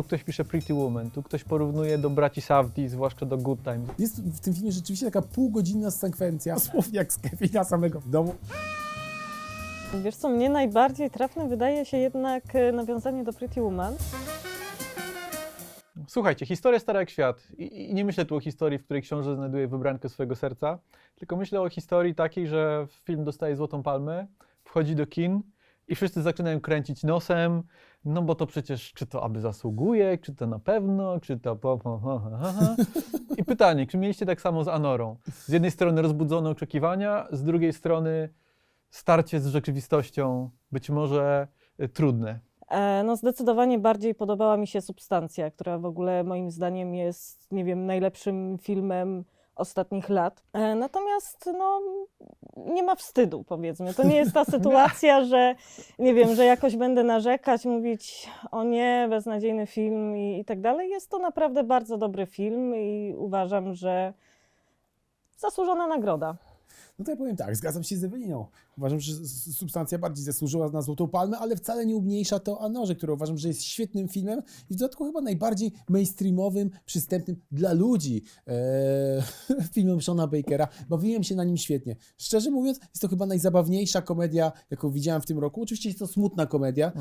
Tu ktoś pisze Pretty Woman, tu ktoś porównuje do braci Safdie, zwłaszcza do Good Times. Jest w tym filmie rzeczywiście taka półgodzinna sekwencja, dosłownie jak z Kevina samego w domu. Wiesz co, mnie najbardziej trafne wydaje się jednak e, nawiązanie do Pretty Woman. Słuchajcie, historia stara jak świat. I, I nie myślę tu o historii, w której książę znajduje wybrankę swojego serca, tylko myślę o historii takiej, że film dostaje Złotą Palmę, wchodzi do kin i wszyscy zaczynają kręcić nosem, no bo to przecież, czy to aby zasługuje, czy to na pewno, czy to po, po, ha, ha. I pytanie, czy mieliście tak samo z Anorą? Z jednej strony rozbudzone oczekiwania, z drugiej strony starcie z rzeczywistością, być może y, trudne. E, No zdecydowanie bardziej podobała mi się Substancja, która w ogóle moim zdaniem jest, nie wiem, najlepszym filmem ostatnich lat. E, Natomiast no, nie ma wstydu, powiedzmy. To nie jest ta sytuacja, że nie wiem, że jakoś będę narzekać, mówić o nie, beznadziejny film i, i tak dalej. Jest to naprawdę bardzo dobry film i uważam, że zasłużona nagroda. No to ja powiem tak, zgadzam się z Eweliną. Uważam, że substancja bardziej zasłużyła na Złotą Palmę, ale wcale nie umniejsza to Anorze, który uważam, że jest świetnym filmem i w dodatku chyba najbardziej mainstreamowym, przystępnym dla ludzi e, filmem Shona Bakera. Bawiłem się na nim świetnie. Szczerze mówiąc, jest to chyba najzabawniejsza komedia, jaką widziałem w tym roku. Oczywiście jest to smutna komedia,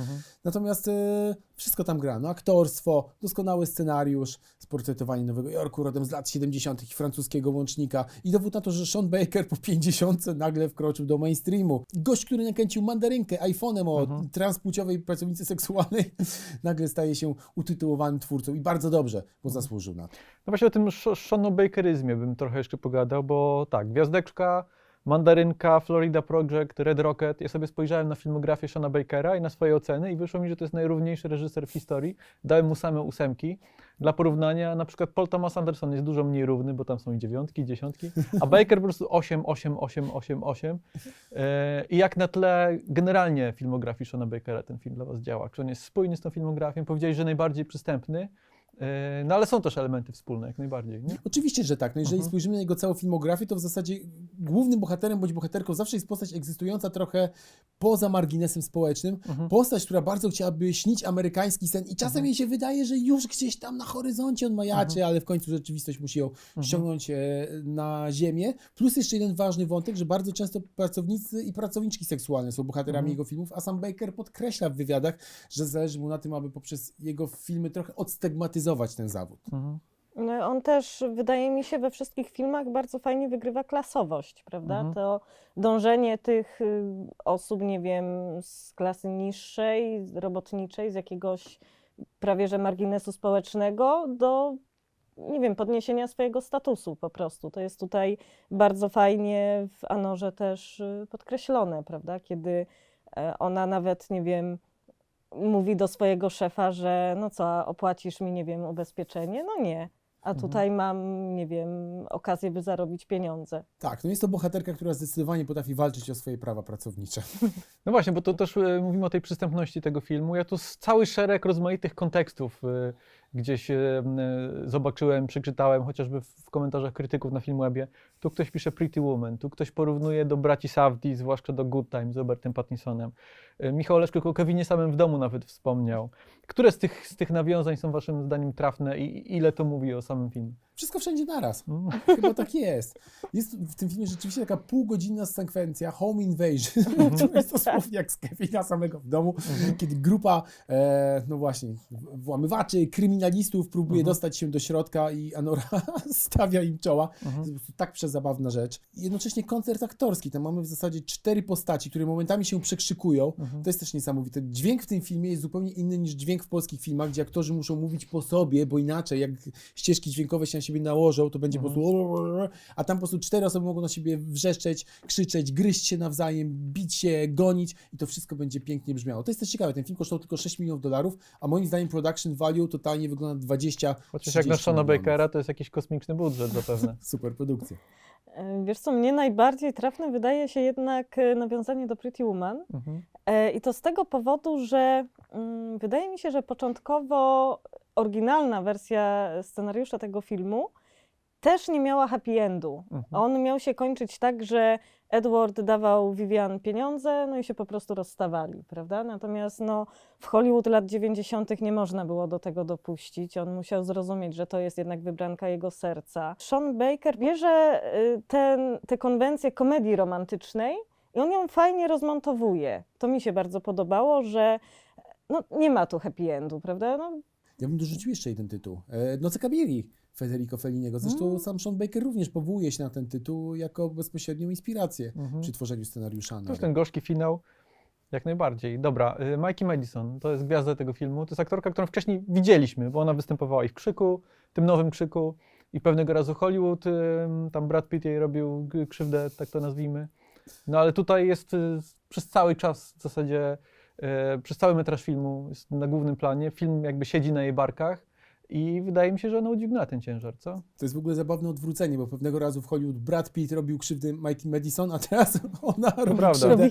natomiast e, wszystko tam gra. No, aktorstwo, doskonały scenariusz, sportretowanie Nowego Jorku rodem z lat 70. i francuskiego łącznika i dowód na to, że Sean Baker po 50 nagle wkroczył do mainstreamu. Gość, który nakręcił mandarynkę iPhone'em o transpłciowej pracownicy seksualnej, nagle staje się utytułowanym twórcą i bardzo dobrze, bo zasłużył na to. No właśnie o tym Sh- Seanu Bakeryzmie bym trochę jeszcze pogadał, bo tak, Gwiazdeczka, Mandarynka, Florida Project, Red Rocket. Ja sobie spojrzałem na filmografię Seana Bakera i na swoje oceny i wyszło mi, że to jest najrówniejszy reżyser w historii. Dałem mu same ósemki. Dla porównania, na przykład Paul Thomas Anderson jest dużo mniej równy, bo tam są i dziewiątki, dziesiątki, a Baker po prostu 8, 8, 8, 8, 8. E, I jak na tle generalnie filmografii Seana Bakera ten film dla Was działa? Czy on jest spójny z tą filmografią? Powiedziałeś, że najbardziej przystępny. E, No ale są też elementy wspólne, jak najbardziej. Nie? Oczywiście, że tak. No jeżeli Mhm. spojrzymy na jego całą filmografię, to w zasadzie głównym bohaterem bądź bohaterką zawsze jest postać egzystująca trochę poza marginesem społecznym. Mhm. Postać, która bardzo chciałaby śnić amerykański sen i czasem jej się wydaje, że już gdzieś tam na horyzoncie on majaczy, ale w końcu rzeczywistość musi ją ściągnąć e, na ziemię. Plus jeszcze jeden ważny wątek, że bardzo często pracownicy i pracowniczki seksualne są bohaterami jego filmów, a sam Baker podkreśla w wywiadach, że zależy mu na tym, aby poprzez jego filmy trochę odstygmatyzować ten zawód. Mhm. No, on też, wydaje mi się, we wszystkich filmach bardzo fajnie wygrywa klasowość, prawda? Mhm. To dążenie tych y, osób, nie wiem, z klasy niższej, robotniczej, z jakiegoś prawie że marginesu społecznego do, nie wiem, podniesienia swojego statusu po prostu. To jest tutaj bardzo fajnie w Anorze też y, podkreślone, prawda? Kiedy e, ona nawet, nie wiem, mówi do swojego szefa, że no co, opłacisz mi, nie wiem, ubezpieczenie? No nie. A tutaj mam, nie wiem, okazję, by zarobić pieniądze. Tak, no jest to bohaterka, która zdecydowanie potrafi walczyć o swoje prawa pracownicze. No właśnie, bo to też e, mówimy o tej przystępności tego filmu. Ja tu s- cały szereg rozmaitych kontekstów e, gdzieś e, e, zobaczyłem, przeczytałem, chociażby w, komentarzach krytyków na Filmwebie. Tu ktoś pisze Pretty Woman, tu ktoś porównuje do braci Safdie, zwłaszcza do Good Times z Robertem Pattinsonem. E, Michał Leszczyk o Kevinie samym w domu nawet wspomniał. Które z tych, z tych nawiązań są waszym zdaniem trafne i ile to mówi o samym filmie? Wszystko wszędzie naraz. Mm. Chyba tak jest. Jest w tym filmie rzeczywiście taka półgodzinna sekwencja Home Invasion, która jest dosłownie jak z Kevina samego w domu, kiedy grupa, e, no właśnie, włamywaczy, kryminalistów próbuje dostać się do środka i Anora stawia im czoła. To tak przezabawna rzecz. Jednocześnie koncert aktorski. Tam mamy w zasadzie cztery postaci, które momentami się przekrzykują. To jest też niesamowite. Dźwięk w tym filmie jest zupełnie inny niż dźwięk w polskich filmach, gdzie aktorzy muszą mówić po sobie, bo inaczej, jak ścieżki dźwiękowe się na siebie nałożą, to będzie po prostu... A tam po prostu cztery osoby mogą na siebie wrzeszczeć, krzyczeć, gryźć się nawzajem, bić się, gonić i to wszystko będzie pięknie brzmiało. To jest też ciekawe. Ten film kosztował tylko 6 milionów dolarów, a moim zdaniem production value totalnie wygląda na 20 Chociaż jak na 30 Shona. Bakera to jest jakiś kosmiczny budżet zapewne. Super produkcja. E, Wiesz co, mnie najbardziej trafne wydaje się jednak e, nawiązanie do Pretty Woman. Mhm. E, I to z tego powodu, że mm, wydaje mi się, że początkowo oryginalna wersja scenariusza tego filmu też nie miała happy endu. Mhm. On miał się kończyć tak, że Edward dawał Vivian pieniądze, no i się po prostu rozstawali, prawda? Natomiast no, w Hollywood lat 90. nie można było do tego dopuścić. On musiał zrozumieć, że to jest jednak wybranka jego serca. Sean Baker bierze y, ten, tę konwencję komedii romantycznej i on ją fajnie rozmontowuje. To mi się bardzo podobało, że no, nie ma tu happy endu, prawda? No, Ja bym dorzucił jeszcze jeden tytuł. E, Noce Kabieli Federico Felliniego. Zresztą Mm. sam Sean Baker również powołuje się na ten tytuł jako bezpośrednią inspirację Mhm. przy tworzeniu scenariusza. To ten gorzki finał. Jak najbardziej. Dobra, y, Mikey Madison to jest gwiazda tego filmu. To jest aktorka, którą wcześniej widzieliśmy, bo ona występowała i w Krzyku, tym nowym Krzyku, i pewnego razu Hollywood, y, tam Brad Pitt jej robił krzywdę, tak to nazwijmy. No ale tutaj jest przez cały czas w zasadzie, przez cały metraż filmu jest na głównym planie. Film jakby siedzi na jej barkach i wydaje mi się, że ona udźwignęła ten ciężar, co? To jest w ogóle zabawne odwrócenie, bo pewnego razu w Hollywood Brad Pitt robił krzywdy Mikey Madison, a teraz ona robi prawda. krzywdę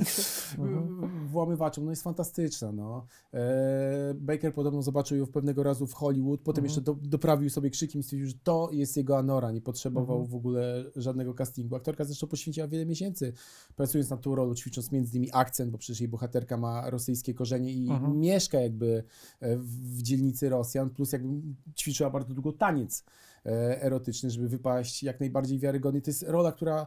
Robi krzywdę. w- włamywaczom. No jest fantastyczna. No. E, Baker podobno zobaczył ją w pewnego razu w Hollywood, potem Mhm. jeszcze do, doprawił sobie krzykiem i stwierdził, że to jest jego Anora. Nie potrzebował Mhm. w ogóle żadnego castingu. Aktorka zresztą poświęciła wiele miesięcy pracując nad tą rolą, ćwicząc między innymi akcent, bo przecież jej bohaterka ma rosyjskie korzenie i Mhm. mieszka jakby e, w w dzielnicy Rosjan, plus jakby ćwiczyła bardzo długo taniec e, erotyczny, żeby wypaść jak najbardziej wiarygodnie. To jest rola, która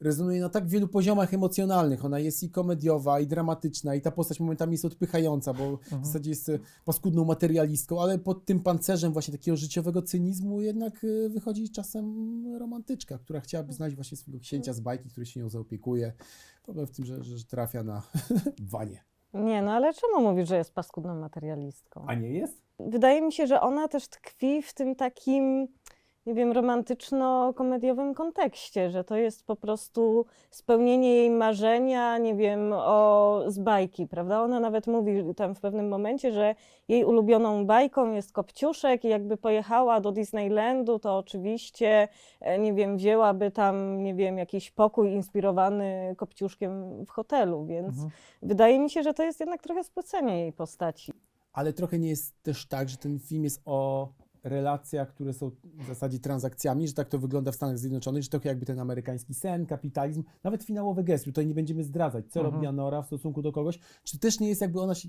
rezonuje na tak wielu poziomach emocjonalnych. Ona jest i komediowa, i dramatyczna, i ta postać momentami jest odpychająca, bo Mhm. w zasadzie jest e, paskudną materialistką, ale pod tym pancerzem właśnie takiego życiowego cynizmu jednak e, wychodzi czasem romantyczka, która chciałaby znaleźć właśnie swojego księcia z bajki, który się nią zaopiekuje. Problem w tym, że, że trafia na wanie. nie, no ale czemu mówisz, że jest paskudną materialistką? A nie jest? Wydaje mi się, że ona też tkwi w tym takim, nie wiem, romantyczno-komediowym kontekście, że to jest po prostu spełnienie jej marzenia, nie wiem, o, z bajki, prawda? Ona nawet mówi tam w pewnym momencie, że jej ulubioną bajką jest Kopciuszek i jakby pojechała do Disneylandu, to oczywiście, e, nie wiem, wzięłaby tam, nie wiem, jakiś pokój inspirowany Kopciuszkiem w hotelu, więc Mhm. wydaje mi się, że to jest jednak trochę spłycenie jej postaci. ale trochę nie jest też tak, że ten film jest o relacjach, które są w zasadzie transakcjami, że tak to wygląda w Stanach Zjednoczonych, że trochę jakby ten amerykański sen, kapitalizm, nawet finałowy gest, tutaj nie będziemy zdradzać, co Mhm. robi Anora w stosunku do kogoś, czy też nie jest jakby ona się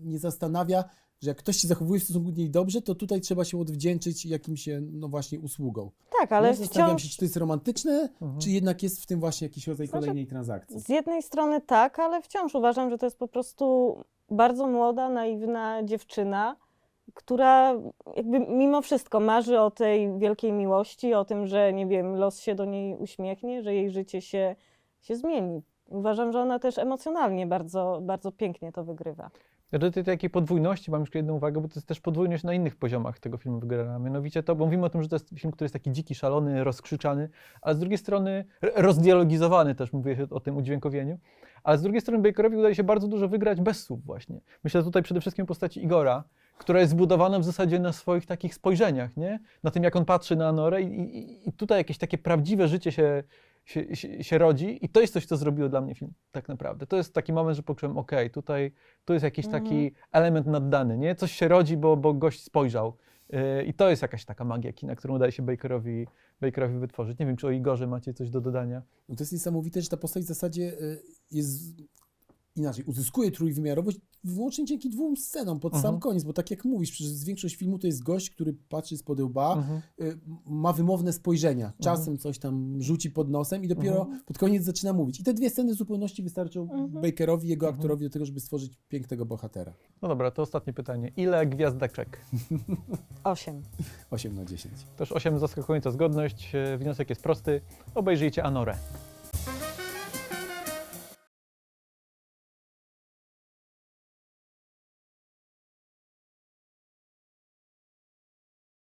nie zastanawia, że jak ktoś się zachowuje w stosunku do niej dobrze, to tutaj trzeba się odwdzięczyć jakimś, no właśnie, usługą. Tak, ale no, zastanawiam wciąż... się, czy to jest romantyczne, Mhm. czy jednak jest w tym właśnie jakiś rodzaj Znaczy, kolejnej transakcji. Z jednej strony tak, ale wciąż uważam, że to jest po prostu bardzo młoda, naiwna dziewczyna, która jakby mimo wszystko marzy o tej wielkiej miłości, o tym, że nie wiem, los się do niej uśmiechnie, że jej życie się, się zmieni. Uważam, że ona też emocjonalnie bardzo, bardzo pięknie to wygrywa. Ja do tej takiej podwójności mam jeszcze jedną uwagę, bo to jest też podwójność na innych poziomach tego filmu wygrana. Mianowicie to, bo mówimy o tym, że to jest film, który jest taki dziki, szalony, rozkrzyczany, ale z drugiej strony rozdialogizowany też, mówię o tym udźwiękowieniu, ale z drugiej strony Bakerowi udaje się bardzo dużo wygrać bez słów właśnie. Myślę tutaj przede wszystkim o postaci Igora, która jest zbudowana w zasadzie na swoich takich spojrzeniach, nie? Na tym, jak on patrzy na Anorę i, i, i tutaj jakieś takie prawdziwe życie się, się, się, się rodzi i to jest coś, co zrobiło dla mnie film, tak naprawdę. To jest taki moment, że poczułem, okej, tutaj tu jest jakiś Mhm. taki element naddany, nie? Coś się rodzi, bo, bo gość spojrzał. Yy, I to jest jakaś taka magia kina, którą udaje się Bakerowi, Bakerowi wytworzyć. Nie wiem, czy o Igorze macie coś do dodania. No to jest niesamowite, że ta postać w zasadzie y, jest inaczej, uzyskuje trójwymiarowość wyłącznie dzięki dwóm scenom pod sam Mhm. koniec, bo tak jak mówisz, przez większość filmu to jest gość, który patrzy spod łba, Mhm. y, ma wymowne spojrzenia, czasem coś tam rzuci pod nosem i dopiero Mhm. pod koniec zaczyna mówić. I te dwie sceny w zupełności wystarczą Mhm. Bakerowi, jego Mhm. aktorowi do tego, żeby stworzyć pięknego bohatera. No dobra, to ostatnie pytanie. Ile gwiazdeczek? Osiem. 8 na 10. Też 8 zaskakująca zgodność. Yy, Wniosek jest prosty. Obejrzyjcie Anorę.